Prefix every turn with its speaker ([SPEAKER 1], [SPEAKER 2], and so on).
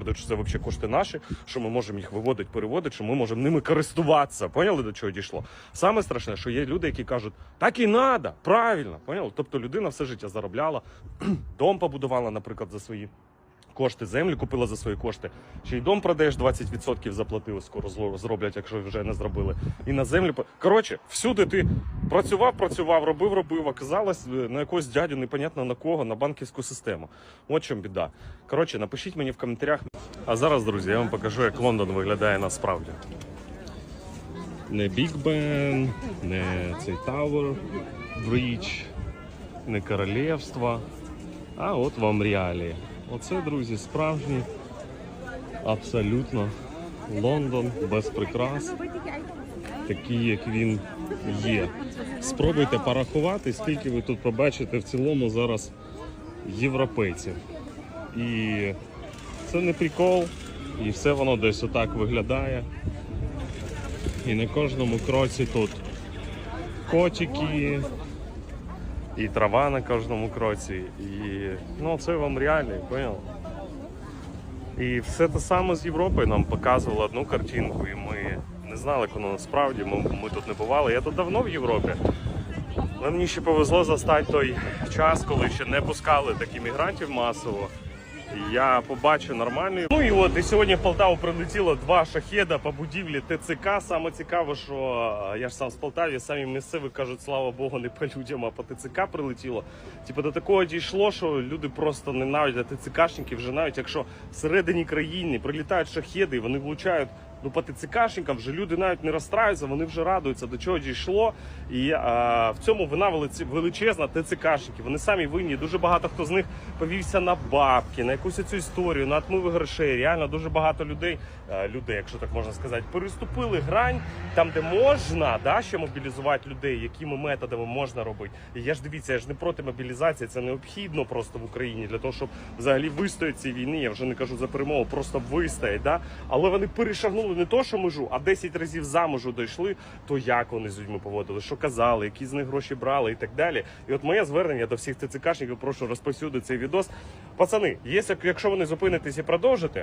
[SPEAKER 1] що це взагалі кошти наші, що ми можемо їх виводити, переводити, що ми можемо ними користуватися. Поняли до чого дійшло? Саме страшне, що є люди, які кажуть, так і надо, правильно, поняли? Тобто людина все життя заробляла, дом побудувала, наприклад, за свої. Кошти землю купила за свої кошти. Ще й дом продаєш 20% заплатили, скоро зроблять, якщо вже не зробили. І на землю коротше, всюди ти працював, працював, робив, робив. Оказалось е, на якогось дядю, непонятно на кого, на банківську систему. От чому біда. Коротше, напишіть мені в коментарях. А зараз, друзі, я вам покажу, як Лондон виглядає насправді. Не Біг Бен, не цей Тауер Брідж, не королівство. А от вам реалії. Оце, друзі, справжній, абсолютно Лондон без прикрас, такий, як він є. Спробуйте порахувати, скільки ви тут побачите в цілому зараз європейців. І це не прикол, і все воно десь отак виглядає. І на кожному кроці тут котики, і трава на кожному кроці. І ну це вам реально, понял? І все те саме з Європою нам показувало одну картинку, і ми не знали, воно насправді. Ми, ми тут не бували. Я тут давно в Європі. Але мені ще повезло застати той час, коли ще не пускали таких мігрантів масово. Я побачив нормальний. Ну і от і сьогодні в Полтаву прилетіло два шахеда по будівлі ТЦК. Саме цікаве, що е, я ж сам з Полтави, самі місцеві кажуть, слава Богу, не по людям, а по ТЦК прилетіло. Типу до такого дійшло, що люди просто ненавидять ТЦКшників, вже навіть якщо всередині країни прилітають шахеди, вони влучають. Ну, по вже люди навіть не розстраюються, вони вже радуються, до чого дійшло. І а, в цьому вина величезна ТЦКшників. Вони самі винні. Дуже багато хто з них повівся на бабки, на якусь цю історію, на отмиви грошей. Реально дуже багато людей, е, людей, якщо так можна сказати, переступили грань там, де можна да, ще мобілізувати людей, якими методами можна робити. І я ж дивіться, я ж не проти мобілізації, це необхідно просто в Україні для того, щоб взагалі вистояти цій війні. Я вже не кажу за перемогу, просто вистоять. Да? Але вони перешагнули не то, що межу, а 10 разів за межу дійшли, то як вони з людьми поводили, що казали, які з них гроші брали і так далі. І от моє звернення до всіх ТЦКшників, прошу розповсюдити цей відос. Пацани, є, якщо ви не зупинитесь і продовжите,